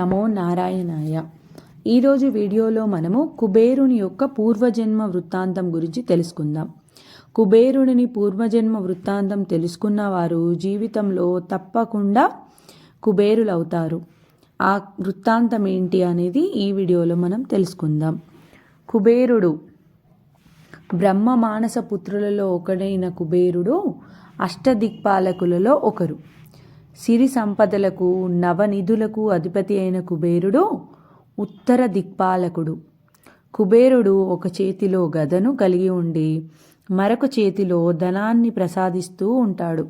నమో నారాయణాయ. ఈరోజు వీడియోలో మనము కుబేరుని యొక్క పూర్వజన్మ వృత్తాంతం గురించి తెలుసుకుందాం. కుబేరుని పూర్వజన్మ వృత్తాంతం తెలుసుకున్న వారు జీవితంలో తప్పకుండా కుబేరులవుతారు. ఆ వృత్తాంతం ఏంటి అనేది ఈ వీడియోలో మనం తెలుసుకుందాం. కుబేరుడు బ్రహ్మ మానస పుత్రులలో ఒకడైన కుబేరుడు అష్టదిక్పాలకులలో ఒకరు. సిరి సంపదలకు నవనిధులకు అధిపతి అయిన కుబేరుడు ఉత్తర దిక్పాలకుడు. కుబేరుడు ఒక చేతిలో గదను కలిగి ఉండి మరొక చేతిలో ధనాన్ని ప్రసాదిస్తూ ఉంటాడు.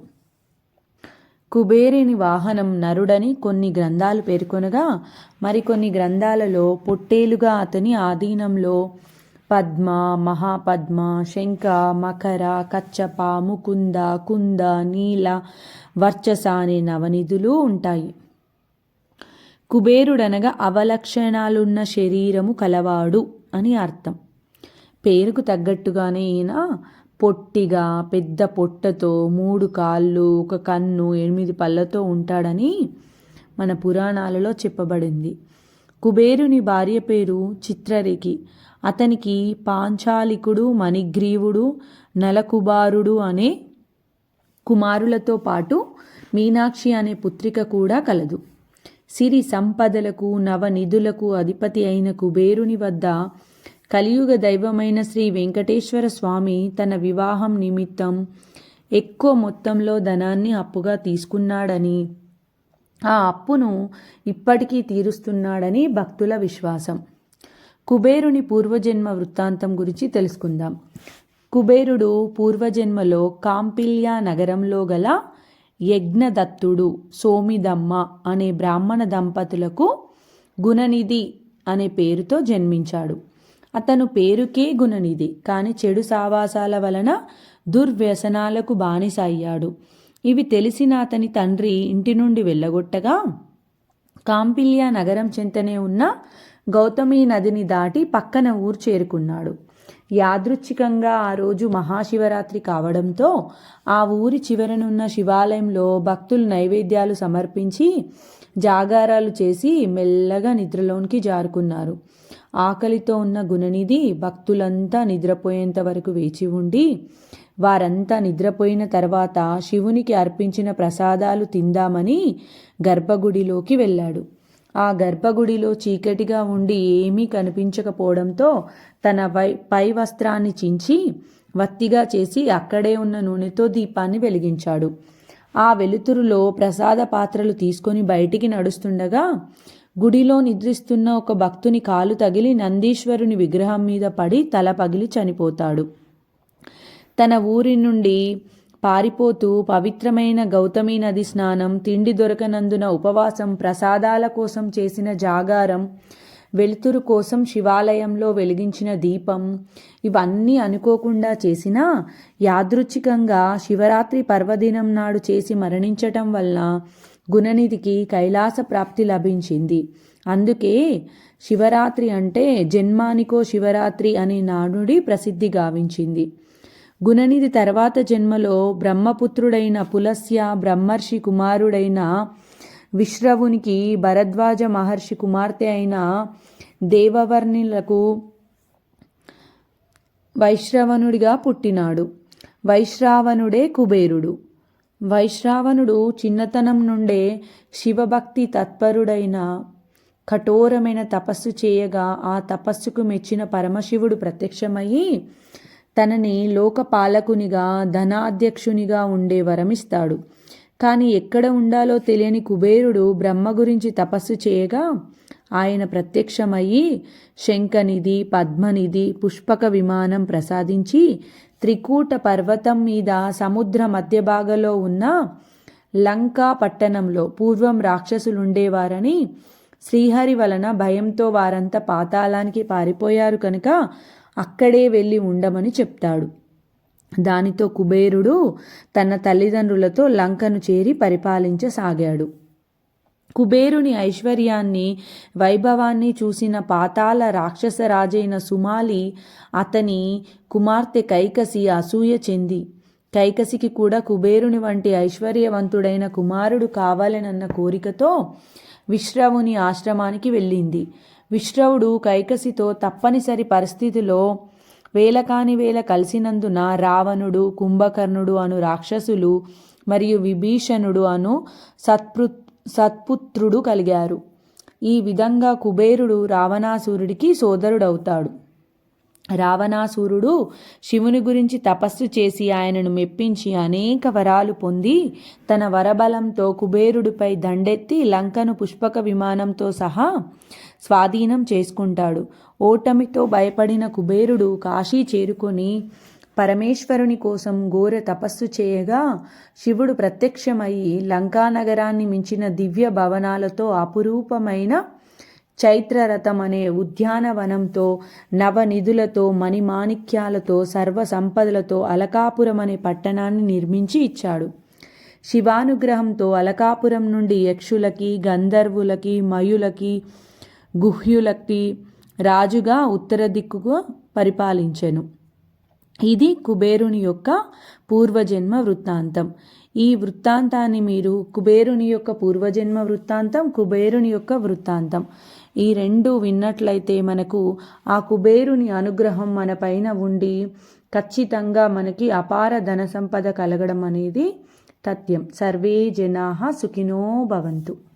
కుబేరుని వాహనం నరుడని కొన్ని గ్రంథాలు పేర్కొనగా మరికొన్ని గ్రంథాలలో పొట్టేలుగా అతని ఆధీనంలో పద్మ మహాపద్మ శంఖ మకర కచ్చప ముకుంద కుంద నీల వర్చస అనే నవనిధులు ఉంటాయి. కుబేరుడనగా అవలక్షణాలున్న శరీరము కలవాడు అని అర్థం. పేరుకు తగ్గట్టుగానే ఈయన పొట్టిగా పెద్ద పొట్టతో మూడు కాళ్ళు ఒక కన్ను ఎనిమిది పళ్ళతో ఉంటాడని మన పురాణాలలో చెప్పబడింది. కుబేరుని భార్య పేరు చిత్రరేఖి. అతనికి పాంచాలికుడు మణిగ్రీవుడు నలకుబారుడు అనే కుమారులతో పాటు మీనాక్షి అనే పుత్రిక కూడా కలదు. సిరి సంపదలకు నవనిధులకు అధిపతి అయిన కుబేరుని వద్ద కలియుగ దైవమైన శ్రీ వెంకటేశ్వర స్వామి తన వివాహం నిమిత్తం ఎక్కువ మొత్తంలో ధనాన్ని అప్పుగా తీసుకున్నాడని ఆ అప్పును ఇప్పటికీ తీరుస్తున్నాడని భక్తుల విశ్వాసం. కుబేరుని పూర్వజన్మ వృత్తాంతం గురించి తెలుసుకుందాం. కుబేరుడు పూర్వజన్మలో కాంపిల్య నగరంలో గల యజ్ఞదత్తుడు సోమిదమ్మ అనే బ్రాహ్మణ దంపతులకు గుణనిధి అనే పేరుతో జన్మించాడు. అతను పేరుకే గుణనిధి కానీ చెడు సావాసాల వలన దుర్వ్యసనాలకు బానిస అయ్యాడు ఇవి తెలిసిన అతని తండ్రి ఇంటి నుండి వెళ్ళగొట్టగా కాంపిల్య నగరం చెంతనే ఉన్న గౌతమి నదిని దాటి పక్కన ఊరు చేరుకున్నాడు. యాదృచ్ఛికంగా ఆ రోజు మహాశివరాత్రి కావడంతో ఆ ఊరి చివరనున్న శివాలయంలో భక్తులు నైవేద్యాలు సమర్పించి జాగారాలు చేసి మెల్లగా నిద్రలోనికి జారుకున్నారు. ఆకలితో ఉన్న గుణనిధి భక్తులంతా నిద్రపోయేంత వరకు వేచి ఉండి వారంతా నిద్రపోయిన తర్వాత శివునికి అర్పించిన ప్రసాదాలు తిందామని గర్భగుడిలోకి వెళ్ళాడు. ఆ గర్భగుడిలో చీకటిగా ఉండి ఏమీ కనిపించకపోవడంతో తన వై పై వస్త్రాన్ని చించి వత్తిగా చేసి అక్కడే ఉన్న నూనెతో దీపాన్ని వెలిగించాడు. ఆ వెలుతురులో ప్రసాద పాత్రలు తీసుకొని బయటికి నడుస్తుండగా గుడిలో నిద్రిస్తున్న ఒక భక్తుని కాలు తగిలి నందీశ్వరుని విగ్రహం మీద పడి తల పగిలి చనిపోతాడు. తన ఊరి నుండి పారిపోతూ పవిత్రమైన గౌతమి నది స్నానం తిండి దొరకనందున ఉపవాసం ప్రసాదాల కోసం చేసిన జాగారం వెలుతురు కోసం శివాలయంలో వెలిగించిన దీపం ఇవన్నీ అనుకోకుండా చేసిన యాదృచ్ఛికంగా శివరాత్రి పర్వదినం నాడు చేసి మరణించటం వల్ల గుణనిధికి కైలాస ప్రాప్తి లభించింది. అందుకే శివరాత్రి అంటే జన్మానికో శివరాత్రి అనే నానుడి ప్రసిద్ధి గావించింది. గుణనిధి తర్వాత జన్మలో బ్రహ్మపుత్రుడైన పులస్య బ్రహ్మర్షి కుమారుడైన విశ్రవునికి భరద్వాజ మహర్షి కుమార్తె అయిన దేవవర్ణులకు వైశ్రవణుడిగా పుట్టినాడు. వైశ్రావణుడే కుబేరుడు. వైశ్రావణుడు చిన్నతనం నుండే శివభక్తి తత్పరుడైన కఠోరమైన తపస్సు చేయగా ఆ తపస్సుకు మెచ్చిన పరమశివుడు ప్రత్యక్షమయ్యి తనని లోకపాలకునిగా ధనాధ్యక్షునిగా ఉండే వరమిస్తాడు. కానీ ఎక్కడ ఉండాలో తెలియని కుబేరుడు బ్రహ్మ గురించి తపస్సు చేయగా ఆయన ప్రత్యక్షమయ్యి శంఖనిధి పద్మనిధి పుష్పక విమానం ప్రసాదించి త్రికూట పర్వతం మీద సముద్ర మధ్య భాగంలో ఉన్న లంకా పట్టణంలో పూర్వం రాక్షసులుండేవారని శ్రీహరి వలన భయంతో వారంతా పాతాళానికి పారిపోయారు కనుక అక్కడే వెళ్ళి ఉండమని చెప్తాడు. దానితో కుబేరుడు తన తల్లిదండ్రులతో లంకను చేరి పరిపాలించసాగాడు. కుబేరుని ఐశ్వర్యాన్ని వైభవాన్ని చూసిన పాతాల రాక్షసరాజైన సుమాలి అతని కుమార్తె కైకసి అసూయ చెంది. కైకసికి కూడా కుబేరుని వంటి ఐశ్వర్యవంతుడైన కుమారుడు కావాలనన్న కోరికతో విశ్రవుని ఆశ్రమానికి వెళ్ళింది. విశ్రవుడు కైకసితో తప్పనిసరి పరిస్థితిలో వేలకాని వేల కలిసినందున రావణుడు కుంభకర్ణుడు అను రాక్షసులు మరియు విభీషణుడు అను సత్పృ సత్పుత్రుడు కలిగారు. ఈ విధంగా కుబేరుడు రావణాసురుడికి సోదరుడవుతాడు. రావణాసురుడు శివుని గురించి తపస్సు చేసి ఆయనను మెప్పించి అనేక వరాలు పొంది తన వరబలంతో కుబేరుడిపై దండెత్తి లంకను పుష్పక విమానంతో సహా స్వాధీనం చేసుకుంటాడు. ఓటమితో భయపడిన కుబేరుడు కాశీ చేరుకొని పరమేశ్వరుని కోసం ఘోర తపస్సు చేయగా శివుడు ప్రత్యక్షమయ్యి లంకానగరాన్ని మించిన దివ్య భవనాలతో అపురూపమైన చైత్రరథం అనే ఉద్యానవనంతో నవనిధులతో మణిమాణిక్యాలతో సర్వ సంపదలతో అలకాపురం అనే పట్టణాన్ని నిర్మించి ఇచ్చాడు. శివానుగ్రహంతో అలకాపురం నుండి యక్షులకి గంధర్వులకి మయులకి గుహ్యులకి రాజుగా ఉత్తర దిక్కుగా పరిపాలించెను. ఇది కుబేరుని యొక్క పూర్వజన్మ వృత్తాంతం. ఈ వృత్తాంతాన్ని మీరు కుబేరుని యొక్క పూర్వజన్మ వృత్తాంతం కుబేరుని యొక్క వృత్తాంతం. ఈ రెండు విన్నట్లయితే మనకు ఆ కుబేరుని అనుగ్రహం మన పైన ఉండి ఖచ్చితంగా మనకి అపార ధన సంపద కలగడం అనేది తథ్యం. సర్వే జనా సుఖినో భవంతు.